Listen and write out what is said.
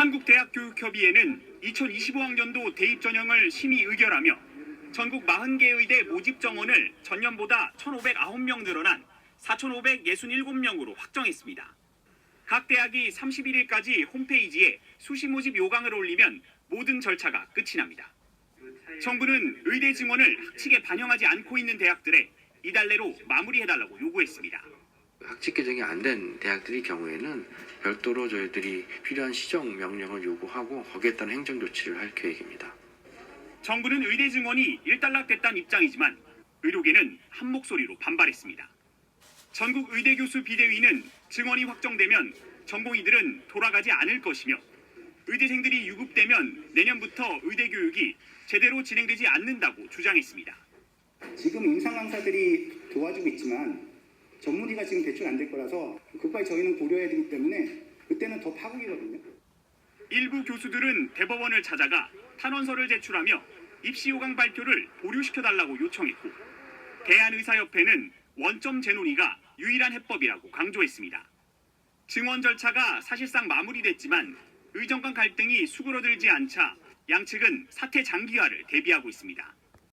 한국대학교육협의회는 2025학년도 대입 전형을 심의 의결하며 전국 40개 의대 모집 정원을 전년보다 1,509명 늘어난 4,567명으로 확정했습니다. 각 대학이 31일까지 홈페이지에 수시 모집 요강을 올리면 모든 절차가 끝이 납니다. 정부는 의대 증원을 학칙에 반영하지 않고 있는 대학들에 이달 내로 마무리해달라고 요구했습니다. 학칙 개정이 안 된 대학들의 경우에는 별도로 저희들이 필요한 시정 명령을 요구하고 거기에 따른 행정 조치를 할 계획입니다. 정부는 의대 증원이 일단락됐다는 입장이지만 의료계는 한 목소리로 반발했습니다. 전국 의대 교수 비대위는 증원이 확정되면 전공의들은 돌아가지 않을 것이며 의대생들이 유급되면 내년부터 의대 교육이 제대로 진행되지 않는다고 주장했습니다. 지금 임상 강사들이 도와주고 있지만 전문의가 지금 대출 안 될 거라서 그까지 저희는 고려해야 되기 때문에 그때는 더 파국이거든요. 일부 교수들은 대법원을 찾아가 탄원서를 제출하며 입시 요강 발표를 보류시켜달라고 요청했고 대한의사협회는 원점 재논의가 유일한 해법이라고 강조했습니다. 증원 절차가 사실상 마무리됐지만 의정 간 갈등이 수그러들지 않자 양측은 사태 장기화를 대비하고 있습니다.